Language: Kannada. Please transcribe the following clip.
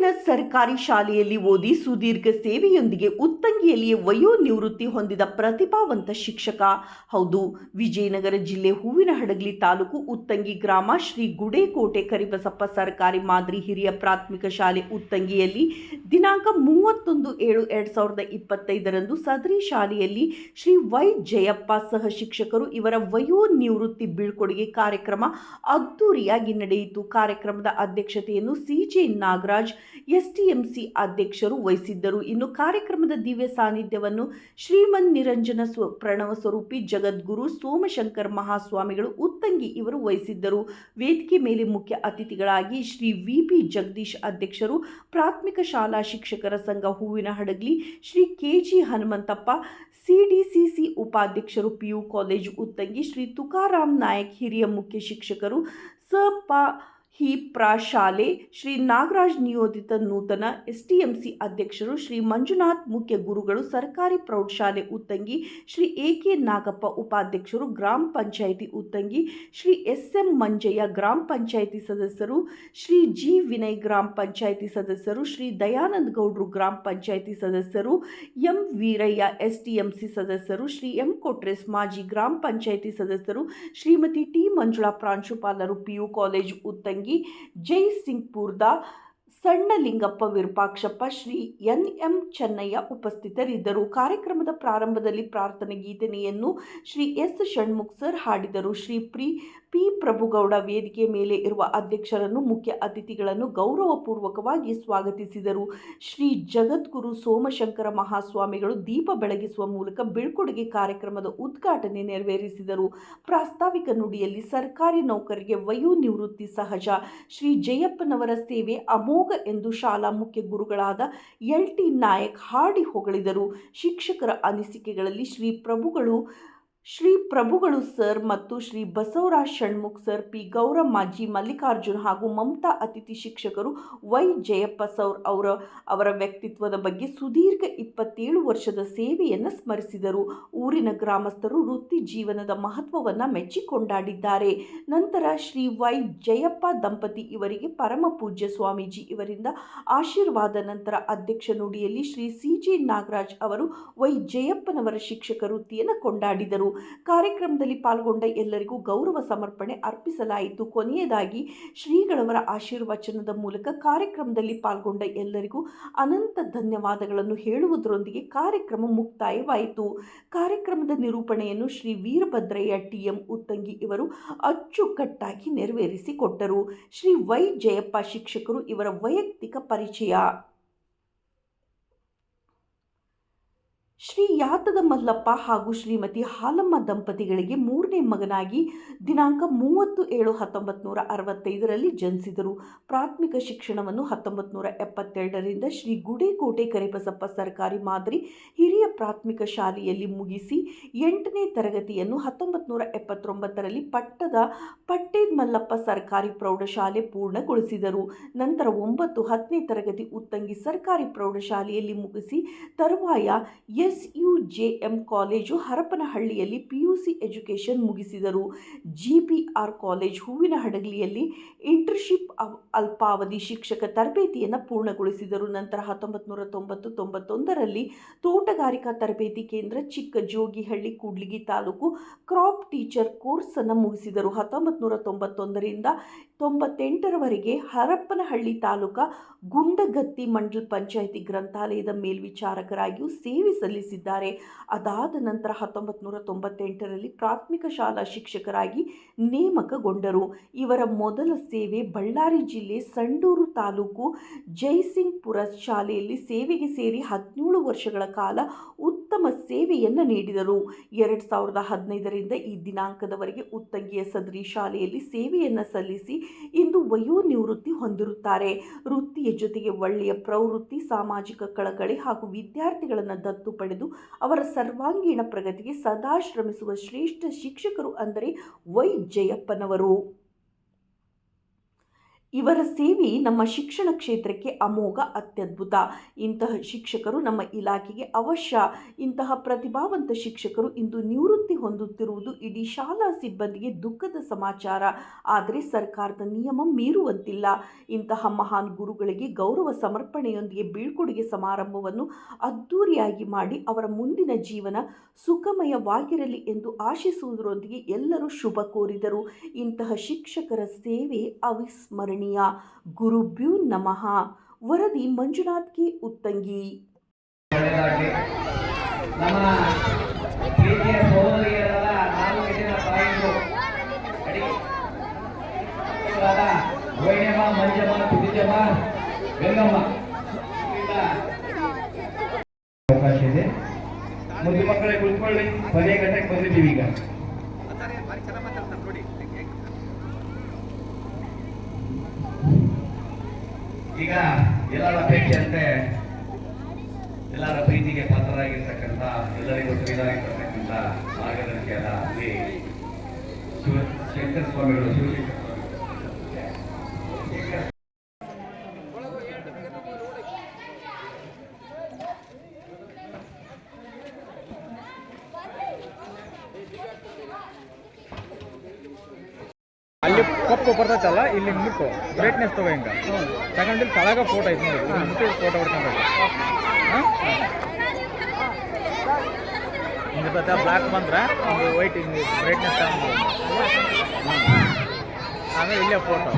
ಊರಿನ ಸರ್ಕಾರಿ ಶಾಲೆಯಲ್ಲಿ ಓದಿ ಸುದೀರ್ಘ ಸೇವೆಯೊಂದಿಗೆ ಉತ್ತಂಗಿಯಲ್ಲಿಯೇ ವಯೋನಿವೃತ್ತಿ ಹೊಂದಿದ ಪ್ರತಿಭಾವಂತ ಶಿಕ್ಷಕ. ಹೌದು, ವಿಜಯನಗರ ಜಿಲ್ಲೆ ಹೂವಿನಹಡಗಲಿ ತಾಲೂಕು ಉತ್ತಂಗಿ ಗ್ರಾಮ ಶ್ರೀ ಗುಡೇಕೋಟೆ ಕರಿಬಸಪ್ಪ ಸರ್ಕಾರಿ ಮಾದರಿ ಹಿರಿಯ ಪ್ರಾಥಮಿಕ ಶಾಲೆ ಉತ್ತಂಗಿಯಲ್ಲಿ ದಿನಾಂಕ ಮೂವತ್ತೊಂದು ಏಳು ಎರಡು ಸಾವಿರದ ಇಪ್ಪತ್ತೈದರಂದು ಸದರಿ ಶಾಲೆಯಲ್ಲಿ ಶ್ರೀ ವೈ ಜಯಪ್ಪ ಸಹ ಶಿಕ್ಷಕರು ಇವರ ವಯೋನಿವೃತ್ತಿ ಬೀಳ್ಕೊಡುಗೆ ಕಾರ್ಯಕ್ರಮ ಅದ್ದೂರಿಯಾಗಿ ನಡೆಯಿತು. ಕಾರ್ಯಕ್ರಮದ ಅಧ್ಯಕ್ಷತೆಯನ್ನು ಸಿಜೆ ನಾಗರಾಜ್ ಎಸ್ಟಿಎಂಸಿ ಅಧ್ಯಕ್ಷರು ವಹಿಸಿದ್ದರು. ಇನ್ನು ಕಾರ್ಯಕ್ರಮದ ದಿವ್ಯ ಸಾನ್ನಿಧ್ಯವನ್ನು ಶ್ರೀಮನ್ ನಿರಂಜನ ಸ್ವ, ಪ್ರಣವ ಸ್ವರೂಪಿ ಜಗದ್ಗುರು ಸೋಮಶಂಕರ್ ಮಹಾಸ್ವಾಮಿಗಳು ಉತ್ತಂಗಿ ಇವರು ವಹಿಸಿದ್ದರು. ವೇದಿಕೆ ಮೇಲೆ ಮುಖ್ಯ ಅತಿಥಿಗಳಾಗಿ ಶ್ರೀ ವಿ ಪಿ ಜಗದೀಶ್ ಅಧ್ಯಕ್ಷರು, ಪ್ರಾಥಮಿಕ ಶಾಲಾ ಶಿಕ್ಷಕರ ಸಂಘ Hoovina Hadagali, Shri K G Hanumanthappa, CDCC ಉಪಾಧ್ಯಕ್ಷರು ಪಿಯು ಕಾಲೇಜು ಉತ್ತಂಗಿ, ಶ್ರೀ ತುಕಾರಾಮ್ ನಾಯಕ್ ಹಿರಿಯ ಮುಖ್ಯ ಶಿಕ್ಷಕರು, ಸ ಹಿ ಪ್ರಾ ಶಾಲೆ ಶ್ರೀ ನಾಗರಾಜ್ ನಿಯೋಜಿತ ನೂತನ ಎಸ್ಟಿಎಂಸಿ ಅಧ್ಯಕ್ಷರು ಶ್ರೀ ಮಂಜುನಾಥ್ ಮುಖ್ಯ ಗುರುಗಳು, ಸರ್ಕಾರಿ ಪ್ರೌಢಶಾಲೆ ಉತ್ತಂಗಿ ಶ್ರೀ ಎ ಕೆ ನಾಗಪ್ಪ ಉಪಾಧ್ಯಕ್ಷರು, ಗ್ರಾಮ ಪಂಚಾಯಿತಿ ಉತ್ತಂಗಿ ಶ್ರೀ ಎಸ್ ಎಂ ಮಂಜಯ್ಯ ಗ್ರಾಮ ಪಂಚಾಯಿತಿ ಸದಸ್ಯರು, ಶ್ರೀ ಜಿ. ವಿನಯ್ ಗ್ರಾಮ ಪಂಚಾಯಿತಿ ಸದಸ್ಯರು, ಶ್ರೀ ದಯಾನಂದ ಗೌಡ್ರು ಗ್ರಾಮ ಪಂಚಾಯಿತಿ ಸದಸ್ಯರು, ಎಂ. ವೀರಯ್ಯ ಎಸ್ಟಿಎಂಸಿ ಸದಸ್ಯರು, ಶ್ರೀ ಎಂ. ಕೊಟ್ರೆಸ್ ಮಾಜಿ ಗ್ರಾಮ ಪಂಚಾಯಿತಿ ಸದಸ್ಯರು, ಶ್ರೀಮತಿ ಟಿ. ಮಂಜುಳಾ ಪ್ರಾಂಶುಪಾಲರು, ಪಿಯು ಕಾಲೇಜು ಉತ್ತಂಗಿ ಜೈ ಸಿಂಗ್ಪುರ್ದ ಸಣ್ಣ ಲಿಂಗಪ್ಪ ವಿರೂಪಾಕ್ಷಪ್ಪ ಶ್ರೀ ಎನ್ ಎಂ ಚೆನ್ನಯ್ಯ ಉಪಸ್ಥಿತರಿದ್ದರು. ಕಾರ್ಯಕ್ರಮದ ಪ್ರಾರಂಭದಲ್ಲಿ ಪ್ರಾರ್ಥನೆ ಗೀತನೆಯನ್ನು ಶ್ರೀ ಎಸ್ ಷಣ್ಮುಖ್ ಸರ್ ಹಾಡಿದರು. ಶ್ರೀ ಪ್ರಿ, ಪಿ ಪ್ರಭುಗೌಡ ವೇದಿಕೆ ಮೇಲೆ ಇರುವ ಅಧ್ಯಕ್ಷರನ್ನು ಮುಖ್ಯ ಅತಿಥಿಗಳನ್ನು ಗೌರವಪೂರ್ವಕವಾಗಿ ಸ್ವಾಗತಿಸಿದರು. ಶ್ರೀ ಜಗದ್ಗುರು ಸೋಮಶಂಕರ ಮಹಾಸ್ವಾಮಿಗಳು ದೀಪ ಬೆಳಗಿಸುವ ಮೂಲಕ ಬೀಳ್ಕೊಡುಗೆ ಕಾರ್ಯಕ್ರಮದ ಉದ್ಘಾಟನೆ ನೆರವೇರಿಸಿದರು. ಪ್ರಾಸ್ತಾವಿಕ ನುಡಿಯಲ್ಲಿ ಸರ್ಕಾರಿ ನೌಕರಿಗೆ ವಯೋ ನಿವೃತ್ತಿ ಸಹಜ. ಶ್ರೀ ಜಯಪ್ಪನವರ ಸೇವೆ ಅಮೋಘ ಎಂದು ಶಾಲಾ ಮುಖ್ಯ ಗುರುಗಳಾದ ಎಲ್ ಟಿ ನಾಯಕ್ ಹಾಡಿ ಹೊಗಳಿದರು. ಶಿಕ್ಷಕರ ಅನಿಸಿಕೆಗಳಲ್ಲಿ ಶ್ರೀ ಪ್ರಭುಗಳು ಶ್ರೀ ಪ್ರಭುಗಳು ಸರ್ ಮತ್ತು ಶ್ರೀ ಬಸವರಾಜ್ ಷಣ್ಮುಖ್ ಸರ್ ಪಿ ಗೌರಮ್ಮಾಜಿ ಮಲ್ಲಿಕಾರ್ಜುನ್ ಹಾಗೂ ಮಮತಾ ಅತಿಥಿ ಶಿಕ್ಷಕರು ವೈ ಜಯಪ್ಪ ಸೌರ್ ಅವರ ಅವರ ವ್ಯಕ್ತಿತ್ವದ ಬಗ್ಗೆ ಸುದೀರ್ಘ ಇಪ್ಪತ್ತೇಳು ವರ್ಷದ ಸೇವೆಯನ್ನು ಸ್ಮರಿಸಿದರು. ಊರಿನ ಗ್ರಾಮಸ್ಥರು ವೃತ್ತಿ ಜೀವನದ ಮಹತ್ವವನ್ನು ಮೆಚ್ಚಿಕೊಂಡಾಡಿದ್ದಾರೆ. ನಂತರ ಶ್ರೀ ವೈ ಜಯಪ್ಪ ದಂಪತಿ ಇವರಿಗೆ ಪರಮ ಪೂಜ್ಯ ಸ್ವಾಮೀಜಿ ಇವರಿಂದ ಆಶೀರ್ವಾದ, ನಂತರ ಅಧ್ಯಕ್ಷ ನುಡಿಯಲ್ಲಿ ಶ್ರೀ ಸಿ ಜಿ ನಾಗರಾಜ್ ಅವರು ವೈ ಜಯಪ್ಪನವರ ಶಿಕ್ಷಕ ವೃತ್ತಿಯನ್ನು ಕೊಂಡಾಡಿದರು. ಕಾರ್ಯಕ್ರಮದಲ್ಲಿ ಪಾಲ್ಗೊಂಡ ಎಲ್ಲರಿಗೂ ಗೌರವ ಸಮರ್ಪಣೆ ಅರ್ಪಿಸಲಾಯಿತು. ಕೊನೆಯದಾಗಿ, ಶ್ರೀಗಳವರ ಆಶೀರ್ವಚನದ ಮೂಲಕ ಕಾರ್ಯಕ್ರಮದಲ್ಲಿ ಪಾಲ್ಗೊಂಡ ಎಲ್ಲರಿಗೂ ಅನಂತ ಧನ್ಯವಾದಗಳನ್ನು ಹೇಳುವುದರೊಂದಿಗೆ ಕಾರ್ಯಕ್ರಮ ಮುಕ್ತಾಯವಾಯಿತು. ಕಾರ್ಯಕ್ರಮದ ನಿರೂಪಣೆಯನ್ನು ಶ್ರೀ ವೀರಭದ್ರಯ್ಯ ಟಿ ಎಂ ಉತ್ತಂಗಿ ಇವರು ಅಚ್ಚುಕಟ್ಟಾಗಿ ನೆರವೇರಿಸಿಕೊಟ್ಟರು. ಶ್ರೀ ವೈ ಜಯಪ್ಪ ಶಿಕ್ಷಕರು ಇವರ ವೈಯಕ್ತಿಕ ಪರಿಚಯ. ಶ್ರೀ ಯಾತದ ಮಲ್ಲಪ್ಪ ಹಾಗೂ ಶ್ರೀಮತಿ ಹಾಲಮ್ಮ ದಂಪತಿಗಳಿಗೆ ಮೂರನೇ ಮಗನಾಗಿ ದಿನಾಂಕ ಮೂವತ್ತು ಏಳು ಹತ್ತೊಂಬತ್ತು ನೂರ ಅರವತ್ತೈದರಲ್ಲಿ ಜನಿಸಿದರು. ಪ್ರಾಥಮಿಕ ಶಿಕ್ಷಣವನ್ನು ಹತ್ತೊಂಬತ್ತು ನೂರ ಎಪ್ಪತ್ತೆರಡರಿಂದ ಶ್ರೀ ಗುಡೇಕೋಟೆ ಕರಿಬಸಪ್ಪ ಸರ್ಕಾರಿ ಮಾದರಿ ಹಿರಿಯ ಪ್ರಾಥಮಿಕ ಶಾಲೆಯಲ್ಲಿ ಮುಗಿಸಿ ಎಂಟನೇ ತರಗತಿಯನ್ನು ಹತ್ತೊಂಬತ್ತು ನೂರ ಎಪ್ಪತ್ತೊಂಬತ್ತರಲ್ಲಿ ಪಟ್ಟದ ಪಟ್ಟೇದ್ ಮಲ್ಲಪ್ಪ ಸರ್ಕಾರಿ ಪ್ರೌಢಶಾಲೆ ಪೂರ್ಣಗೊಳಿಸಿದರು. ನಂತರ ಒಂಬತ್ತು, ಹತ್ತನೇ ತರಗತಿ ಉತ್ತಂಗಿ ಸರ್ಕಾರಿ ಪ್ರೌಢಶಾಲೆಯಲ್ಲಿ ಮುಗಿಸಿ ತರುವಾಯ S U J M college ಹರಪನಹಳ್ಳಿಯಲ್ಲಿ P U C education ಮುಗಿಸಿದರು. G P R college Hoovina ಹಡಗಲಿಯಲ್ಲಿ internship ಅಲ್ಪಾವಧಿ ಶಿಕ್ಷಕ ತರಬೇತಿಯನ್ನು ಪೂರ್ಣಗೊಳಿಸಿದರು. ನಂತರ ಹತ್ತೊಂಬತ್ತು ನೂರ ತೊಂಬತ್ತು ತೊಂಬತ್ತೊಂದರಲ್ಲಿ ತೋಟಗಾರಿಕಾ ತರಬೇತಿ ಕೇಂದ್ರ ಚಿಕ್ಕ ಜೋಗಿಹಳ್ಳಿ ಕೂಡ್ಲಿಗಿ ತಾಲೂಕು ಕ್ರಾಪ್ ಟೀಚರ್ ಕೋರ್ಸನ್ನು ಮುಗಿಸಿದರು. ಹತ್ತೊಂಬತ್ತು ನೂರ ತೊಂಬತ್ತೊಂದರಿಂದ ತೊಂಬತ್ತೆಂಟರವರೆಗೆ ಹರಪ್ಪನಹಳ್ಳಿ ತಾಲೂಕಾ ಗುಂಡಗತ್ತಿ ಮಂಡಲ್ ಪಂಚಾಯಿತಿ ಗ್ರಂಥಾಲಯದ ಮೇಲ್ವಿಚಾರಕರಾಗಿಯೂ ಸೇವೆ ಸಲ್ಲಿಸಿದ್ದಾರೆ. ಅದಾದ ನಂತರ ಹತ್ತೊಂಬತ್ತು ನೂರ ತೊಂಬತ್ತೆಂಟರಲ್ಲಿ ಪ್ರಾಥಮಿಕ ಶಾಲಾ ಶಿಕ್ಷಕರಾಗಿ ನೇಮಕಗೊಂಡರು. ಇವರ ಮೊದಲ ಸೇವೆ ಬಳ್ಳಾರಿ ಜಿಲ್ಲೆ ಸಂಡೂರು ತಾಲೂಕು ಜೈಸಿಂಗ್ಪುರ ಶಾಲೆಯಲ್ಲಿ ಸೇವೆಗೆ ಸೇರಿ ಹದಿನೇಳು ವರ್ಷಗಳ ಕಾಲ ಉತ್ತಮ ಸೇವೆಯನ್ನು ನೀಡಿದರು. ಎರಡು ಸಾವಿರದ ಹದಿನೈದರಿಂದ ಈ ದಿನಾಂಕದವರೆಗೆ ಉತ್ತಂಗಿಯ ಸದರಿ ಶಾಲೆಯಲ್ಲಿ ಸೇವೆಯನ್ನು ಸಲ್ಲಿಸಿ ಇಂದು ವಯೋನಿವೃತ್ತಿ ಹೊಂದಿರುತ್ತಾರೆ. ವೃತ್ತಿಯ ಜೊತೆಗೆ ಒಳ್ಳೆಯ ಪ್ರವೃತ್ತಿ, ಸಾಮಾಜಿಕ ಕಳಕಳಿ ಹಾಗೂ ವಿದ್ಯಾರ್ಥಿಗಳನ್ನು ದತ್ತು ಪಡೆದು ಅವರ ಸರ್ವಾಂಗೀಣ ಪ್ರಗತಿಗೆ ಸದಾ ಶ್ರಮಿಸುವ ಶ್ರೇಷ್ಠ ಶಿಕ್ಷಕರು ಅಂದರೆ ವೈ ಜಯಪ್ಪನವರು. ಇವರ ಸೇವೆ ನಮ್ಮ ಶಿಕ್ಷಣ ಕ್ಷೇತ್ರಕ್ಕೆ ಅಮೋಘ, ಅತ್ಯದ್ಭುತ. ಇಂತಹ ಶಿಕ್ಷಕರು ನಮ್ಮ ಇಲಾಖೆಗೆ ಅವಶ್ಯ. ಇಂತಹ ಪ್ರತಿಭಾವಂತ ಶಿಕ್ಷಕರು ಇಂದು ನಿವೃತ್ತಿ ಹೊಂದುತ್ತಿರುವುದು ಇಡೀ ಶಾಲಾ ಸಿಬ್ಬಂದಿಗೆ ದುಃಖದ ಸಮಾಚಾರ. ಆದರೆ ಸರ್ಕಾರದ ನಿಯಮ ಮೀರುವಂತಿಲ್ಲ. ಇಂತಹ ಮಹಾನ್ ಗುರುಗಳಿಗೆ ಗೌರವ ಸಮರ್ಪಣೆಯೊಂದಿಗೆ ಬೀಳ್ಕೊಡುಗೆ ಸಮಾರಂಭವನ್ನು ಅದ್ಧೂರಿಯಾಗಿ ಮಾಡಿ ಅವರ ಮುಂದಿನ ಜೀವನ ಸುಖಮಯವಾಗಿರಲಿ ಎಂದು ಆಶಿಸುವುದರೊಂದಿಗೆ ಎಲ್ಲರೂ ಶುಭ ಕೋರಿದರು. ಇಂತಹ ಶಿಕ್ಷಕರ ಸೇವೆ ಅವಿಸ್ಮರಣೀಯ. ಗುರುಭ್ಯೂ ನಮಃ ವರದಿ ಮಂಜುನಾಥ್ ಕೆ ಉತ್ತಂಗಿ ಒಳ್ಳೆಯದಾಗಲಿ ನಮ್ಮ ಪ್ರೀತಿಯ ಸಹೋದರಿಯರೆಲ್ಲ ನಾಲ್ಕು ದಿನ ತಾಯಿಗಳು ಅಡಿ ವೈಣ್ಯಮ್ಮ ಮಂಜಮ್ಮ ತುದಿಜಮ್ಮ ಗಂಗಮ್ಮ ಇವ್ರಿಂದ ಅವಕಾಶ ಇದೆ ಮುದ್ದು ಮಕ್ಕಳೇ ಕುಳಿತುಕೊಳ್ಳಿ ಕೊನೆಯ ಘಟ್ಟಕ್ಕೆ ಬಂದಿದ್ದೀವಿ ಈಗ ಈಗ ಎಲ್ಲರ ಅಪೇಕ್ಷೆಯಂತೆ ಎಲ್ಲರ ಪ್ರೀತಿಗೆ ಪಾತ್ರರಾಗಿರ್ತಕ್ಕಂಥ ಎಲ್ಲರಿಗೂ ಪ್ರಿಯರಾಗಿರ್ತಕ್ಕಂಥ ಮಾರ್ಗದರ್ಶಿಯಾದ ಶ್ರೀ ಶಿವ ಶಂಕರ ಸ್ವಾಮಿಗಳು ಶಿವಶಂಕರ ಅಲ್ಲಿ ಕಪ್ಪು ಬರ್ತೈತಲ್ಲ, ಇಲ್ಲಿ ಮುಟ್ಟು. ಬ್ರೈಟ್ನೆಸ್ ತಗೋ ಹಿಂಗ. ತಗೊಂಡು ಇಲ್ಲಿ ತಳಗ ಫೋಟೋ ಐತೆ ನೋಡಿ. ಇಲ್ಲಿ ಮುಟ್ಟಿ ಫೋಟೋ ಹೊಡ್ಕೊಂಡು ಹಿಂಗೆ. ಬ್ಲಾಕ್ ಬಂದ್ರೆ ಒಂದು ವೈಟ್ ಹಿಂಗೆ ಬ್ರೈಟ್ನೆಸ್ ಆಮೇಲೆ ಇಲ್ಲೇ ಫೋಟೋ